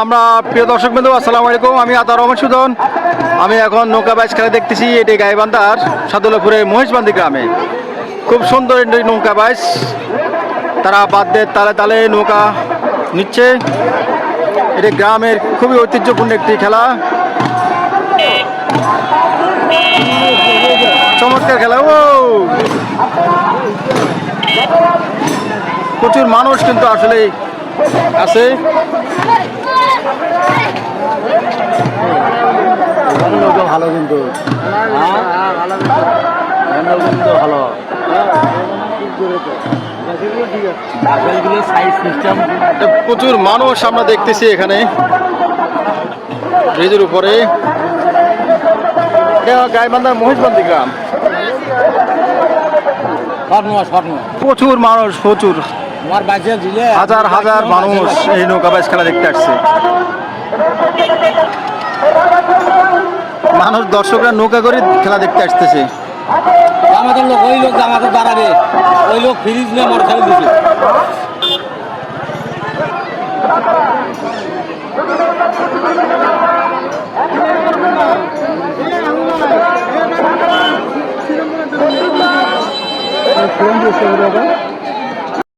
আমরা প্রিয় দর্শক বিন্দু আসসালামু আলাইকুম। আমি আতা রহমান সুজন। আমি এখন নৌকা বাইচ খেলা দেখতেছি, এটি গাইবান্ধার সাদুল্লাপুরে মহেশবান্দি গ্রামে। খুব সুন্দর একটি নৌকা বাইচ। তারা বাদ্যের তালে তালে নৌকা নিচ্ছে। এটি গ্রামের খুবই ঐতিহ্যপূর্ণ একটি খেলা। চমৎকার খেলা, ও! প্রচুর মানুষ কিন্তু আসলে আছে? ভালো কিন্তু। ভালো সিস্টেম তো প্রচুর মানুষ আমরা দেখতেছি এখানে। ব্রিজের উপরে। গাইবান্ধার মহেশবন্দি গ্রাম। প্রচুর মানুষ প্রচুর। হাজার হাজার মানুষ এই নৌকা বাইচ খেলা দেখতে আসছে। মানুষ দর্শকরা নৌকা করে খেলা দেখতে আসতেছে। আমাদের লোক ওই লোক আমাদের দাঁড়াবে ওই লোক ফ্রিজ নিয়ে মোটর সাইকেল ফোন দিয়েছে